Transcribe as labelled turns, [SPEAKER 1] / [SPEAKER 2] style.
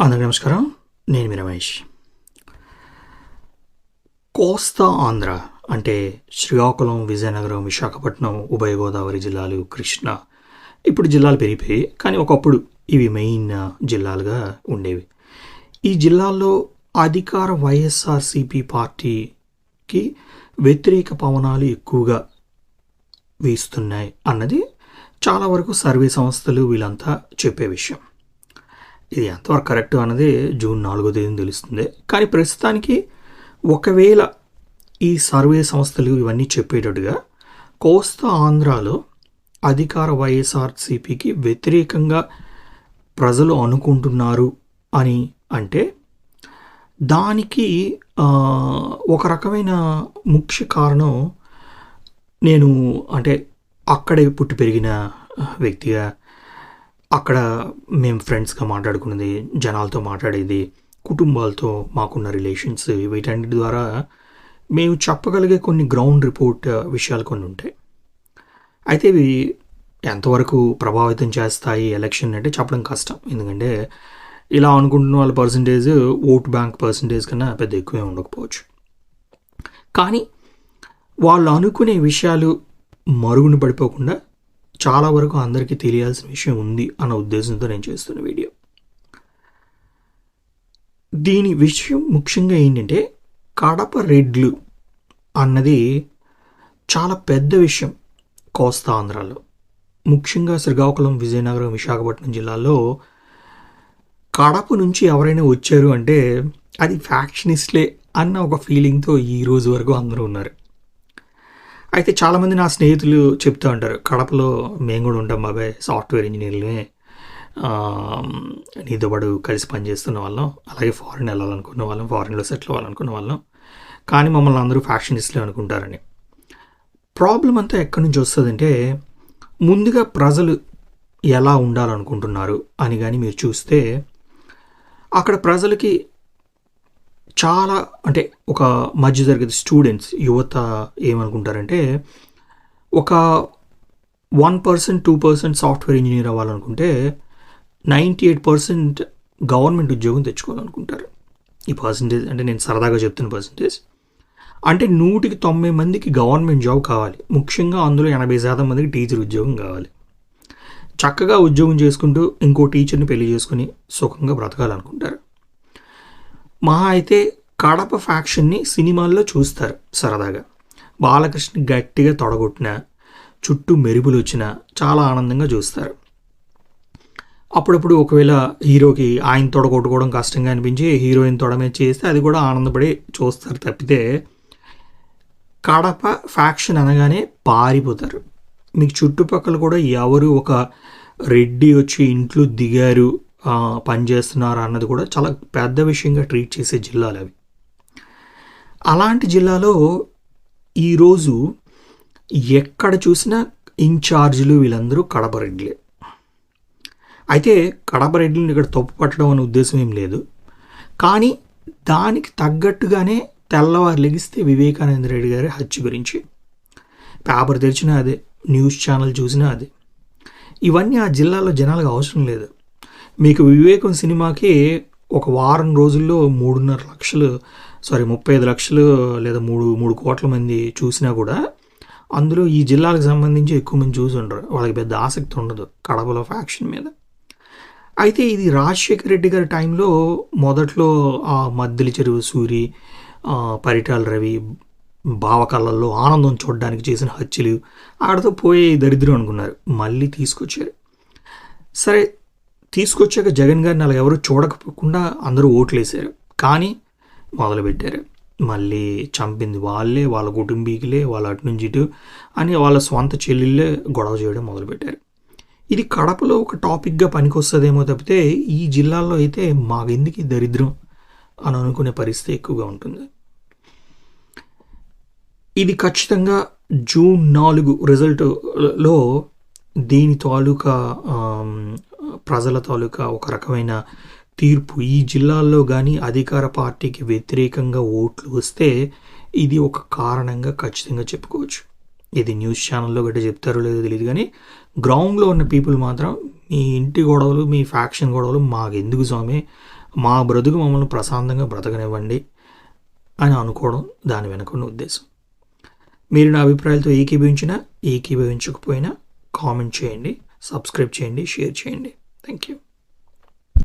[SPEAKER 1] అందరికీ నమస్కారం. నేను మీ రమేష్. కోస్తా ఆంధ్ర అంటే శ్రీకాకుళం విజయనగరం విశాఖపట్నం ఉభయ గోదావరి జిల్లాలు కృష్ణ. ఇప్పుడు జిల్లాలు పెరిగిపోయి కానీ ఒకప్పుడు ఇవి మెయిన్ జిల్లాలుగా ఉండేవి. ఈ జిల్లాల్లో అధికార వైఎస్ఆర్సిపి పార్టీకి వ్యతిరేక పవనాలు ఎక్కువగా వీస్తున్నాయి అన్నది చాలా వరకు సర్వే సంస్థలు వీళ్ళంతా చెప్పే విషయం. ఇది ఎంతవరకు కరెక్ట్ అన్నది జూన్ నాలుగో తేదీని తెలుస్తుంది. కానీ ప్రస్తుతానికి ఒకవేళ ఈ సర్వే సంస్థలు ఇవన్నీ చెప్పేటట్టుగా కోస్తా ఆంధ్రాలో అధికార వైఎస్ఆర్సీపీకి వ్యతిరేకంగా ప్రజలు అనుకుంటున్నారు అని అంటే దానికి ఒక రకమైన ముఖ్య కారణం నేను అంటే అక్కడే పుట్టి పెరిగిన వ్యక్తిగా అక్కడ మేము ఫ్రెండ్స్గా మాట్లాడుకున్నది జనాలతో మాట్లాడేది కుటుంబాలతో మాకున్న రిలేషన్స్ వీటన్నిటి ద్వారా మేము చెప్పగలిగే కొన్ని గ్రౌండ్ రిపోర్ట్ విషయాలు కొన్ని ఉంటాయి. అయితే ఇవి ఎంతవరకు ప్రభావితం చేస్తాయి ఎలక్షన్ అంటే చెప్పడం కష్టం. ఎందుకంటే ఇలా అనుకుంటున్న వాళ్ళ పర్సంటేజ్ ఓట్ బ్యాంక్ పర్సంటేజ్ కన్నా పెద్ద ఎక్కువే ఉండకపోవచ్చు. కానీ వాళ్ళు అనుకునే విషయాలు మరుగున పడిపోకుండా చాలా వరకు అందరికీ తెలియాల్సిన విషయం ఉంది అన్న ఉద్దేశంతో నేను చేస్తున్న వీడియో. దీని విషయం ముఖ్యంగా ఏంటంటే కడప రెడ్లు అన్నది చాలా పెద్ద విషయం కోస్తా ఆంధ్రాలో. ముఖ్యంగా శ్రీకాకుళం విజయనగరం విశాఖపట్నం జిల్లాలో కడప నుంచి ఎవరైనా వచ్చారు అంటే అది ఫ్యాక్షనిస్ట్లే అన్న ఒక ఫీలింగ్తో ఈ రోజు వరకు అందరూ ఉన్నారు. అయితే చాలామంది నా స్నేహితులు చెప్తూ ఉంటారు కడపలో మేము కూడా ఉంటాం బాబాయ్ సాఫ్ట్వేర్ ఇంజనీర్లే. నీతో పాటు కలిసి పనిచేస్తున్న వాళ్ళం. అలాగే ఫారిన్ వెళ్ళాలనుకున్న వాళ్ళం ఫారిన్లో సెటిల్ అవ్వాలనుకున్న వాళ్ళం. కానీ మమ్మల్ని అందరూ ఫ్యాషనిస్ట్లే అనుకుంటారని. ప్రాబ్లం అంతా ఎక్కడి నుంచి వస్తుందంటే ముందుగా ప్రజలు ఎలా ఉండాలనుకుంటున్నారు అని కానీ మీరు చూస్తే అక్కడ ప్రజలకి చాలా అంటే ఒక మధ్యతరగతి స్టూడెంట్స్ యువత ఏమనుకుంటారంటే ఒక one percent two percent software engineer అవ్వాలనుకుంటే నైంటీ ఎయిట్ పర్సెంట్ గవర్నమెంట్ ఉద్యోగం తెచ్చుకోవాలనుకుంటారు. ఈ పర్సంటేజ్ అంటే నేను సరదాగా చెప్తున్న పర్సంటేజ్ అంటే నూటికి తొంభై మందికి గవర్నమెంట్ జాబ్ కావాలి. ముఖ్యంగా అందులో ఎనభై శాతం మందికి టీచర్ ఉద్యోగం కావాలి. చక్కగా ఉద్యోగం చేసుకుంటూ ఇంకో టీచర్ని పెళ్ళి చేసుకుని సుఖంగా బ్రతకాలనుకుంటారు. మహా అయితే కడప ఫ్యాక్షన్ని సినిమాల్లో చూస్తారు సరదాగా. బాలకృష్ణ గట్టిగా తొడగొట్టిన చుట్టూ మెరుపులు వచ్చినా చాలా ఆనందంగా చూస్తారు. అప్పుడప్పుడు ఒకవేళ హీరోకి ఆయన తొడగొట్టుకోవడం కష్టంగా అనిపించి హీరోయిన్ తొడమే చేస్తే అది కూడా ఆనందపడి చూస్తారు తప్పితే కడప ఫ్యాక్షన్ అనగానే పారిపోతారు. మీకు చుట్టుపక్కల కూడా ఎవరు ఒక రెడ్డి వచ్చి ఇంట్లో దిగారు పనిచేస్తున్నారు అన్నది కూడా చాలా పెద్ద విషయంగా ట్రీట్ చేసే జిల్లాలు అవి. అలాంటి జిల్లాలో ఈరోజు ఎక్కడ చూసినా ఇన్ఛార్జీలు వీళ్ళందరూ కడప రెడ్లే అయితే కడప రెడ్లను ఇక్కడ తప్పు పట్టడం అనే ఉద్దేశం ఏం లేదు. కానీ దానికి తగ్గట్టుగానే తెల్లవారు లెగిస్తే వివేకానంద రెడ్డి గారి హత్య గురించి పేపర్ తెరిచినా అదే న్యూస్ ఛానల్ చూసినా అదే. ఇవన్నీ ఆ జిల్లాలో జనాలకు అవసరం లేదు. మీకు వివేకం సినిమాకి ఒక వారం రోజుల్లో మూడున్నర లక్షలు సారీ ముప్పై ఐదు లక్షలు లేదా మూడు మూడు కోట్ల మంది చూసినా కూడా అందులో ఈ జిల్లాలకు సంబంధించి ఎక్కువ మంది చూసి ఉండరు. వాళ్ళకి పెద్ద ఆసక్తి ఉండదు కడపలో ఫ్యాక్షన్ మీద. అయితే ఇది రాజశేఖర రెడ్డి గారి టైంలో మొదట్లో ఆ మద్దిలి చెరువు సూరి పరిటాల రవి భావకళల్లో ఆనందం చూడడానికి చేసిన హత్యలు ఆడతో పోయే దరిద్రం అనుకున్నారు. మళ్ళీ తీసుకొచ్చారు. సరే తీసుకొచ్చాక జగన్ గారిని అలా ఎవరు చూడకపోకుండా అందరూ ఓట్లేశారు. కానీ మొదలుపెట్టారు. మళ్ళీ చంపింది వాళ్ళే వాళ్ళ కుటుంబీకులే వాళ్ళ అటు నుంచి ఇటు అని వాళ్ళ స్వంత చెల్లెళ్ళే గొడవ చేయడం మొదలుపెట్టారు. ఇది కడపలో ఒక టాపిక్గా పనికొస్తుందేమో తప్పితే ఈ జిల్లాల్లో అయితే మాకెందుకు దరిద్రం అని అనుకునే పరిస్థితి ఎక్కువగా ఉంటుంది. ఇది ఖచ్చితంగా జూన్ నాలుగు రిజల్ట్లో దీని తాలూకా ప్రజల తాలూకా ఒక రకమైన తీర్పు. ఈ జిల్లాల్లో కానీ అధికార పార్టీకి వ్యతిరేకంగా ఓట్లు వస్తే ఇది ఒక కారణంగా ఖచ్చితంగా చెప్పుకోవచ్చు. ఇది న్యూస్ ఛానల్లో గట్రా చెప్తారో లేదో తెలియదు కానీ గ్రౌండ్లో ఉన్న పీపుల్ మాత్రం మీ ఇంటి గొడవలు మీ ఫ్యాక్షన్ గొడవలు మాకు ఎందుకు స్వామి? మా బ్రతుకు మమ్మల్ని ప్రశాంతంగా బ్రతకనివ్వండి అని అనుకోవడం దాని వెనుకున్న ఉద్దేశం. మీరు నా అభిప్రాయాలతో ఏకీభవించినా ఏకీభవించకపోయినా కామెంట్ చేయండి సబ్స్క్రైబ్ చేయండి షేర్ చేయండి. Thank you.